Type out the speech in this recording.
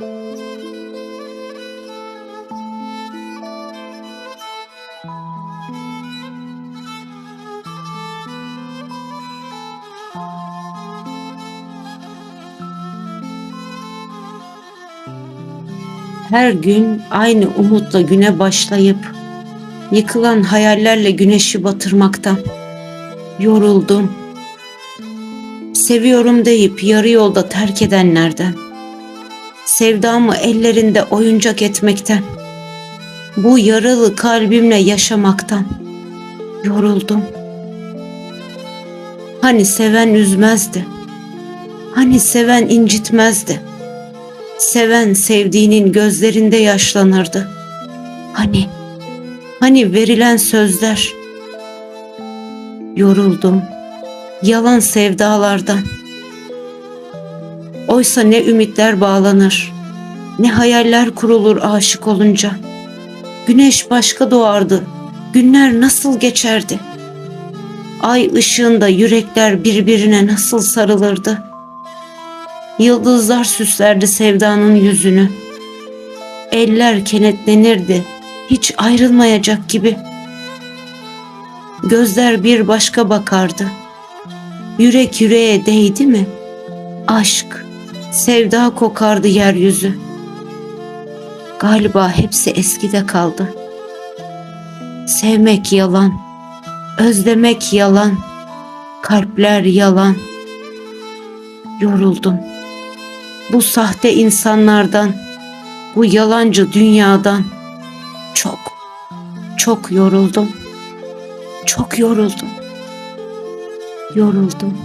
Her gün aynı umutla güne başlayıp yıkılan hayallerle güneşi batırmaktan yoruldum. Seviyorum deyip yarı yolda terk edenlerden, sevdamı ellerinde oyuncak etmekten, bu yaralı kalbimle yaşamaktan yoruldum. Hani seven üzmezdi, hani seven incitmezdi. Seven sevdiğinin gözlerinde yaşlanırdı. Hani, hani verilen sözler. Yoruldum yalan sevdalardan. Oysa ne ümitler bağlanır, ne hayaller kurulur aşık olunca. Güneş başka doğardı, günler nasıl geçerdi? Ay ışığında yürekler birbirine nasıl sarılırdı? Yıldızlar süslerdi sevdanın yüzünü. Eller kenetlenirdi, hiç ayrılmayacak gibi. Gözler bir başka bakardı. Yürek yüreğe değdi mi? Aşk, sevda kokardı yeryüzü. Galiba hepsi eskide kaldı. Sevmek yalan, özlemek yalan, kalpler yalan. Yoruldum. Bu sahte insanlardan, bu yalancı dünyadan çok, çok yoruldum. Çok yoruldum. Yoruldum.